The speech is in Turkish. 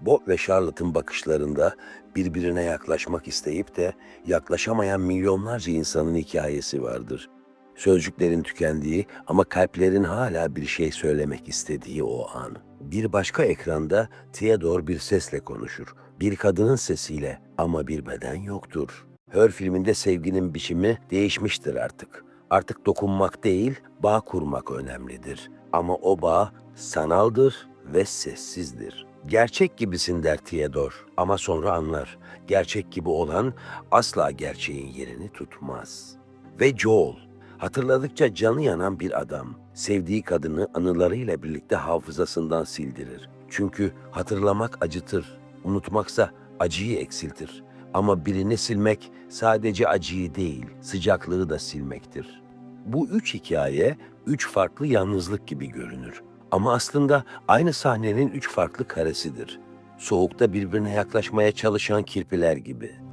Bob ve Charlotte'ın bakışlarında birbirine yaklaşmak isteyip de yaklaşamayan milyonlarca insanın hikayesi vardır. Sözcüklerin tükendiği ama kalplerin hala bir şey söylemek istediği o an. Bir başka ekranda Theodore bir sesle konuşur. Bir kadının sesiyle ama bir beden yoktur. Her filminde sevginin biçimi değişmiştir artık. Artık dokunmak değil, bağ kurmak önemlidir. Ama o bağ sanaldır ve sessizdir. Gerçek gibisin der Theodore ama sonra anlar. Gerçek gibi olan asla gerçeğin yerini tutmaz. Ve Joel, hatırladıkça canı yanan bir adam. Sevdiği kadını anılarıyla birlikte hafızasından sildirir. Çünkü hatırlamak acıtır, unutmaksa acıyı eksiltir. Ama birini silmek sadece acıyı değil, sıcaklığı da silmektir. Bu üç hikaye üç farklı yalnızlık gibi görünür. Ama aslında aynı sahnenin üç farklı karesidir. Soğukta birbirine yaklaşmaya çalışan kirpiler gibi.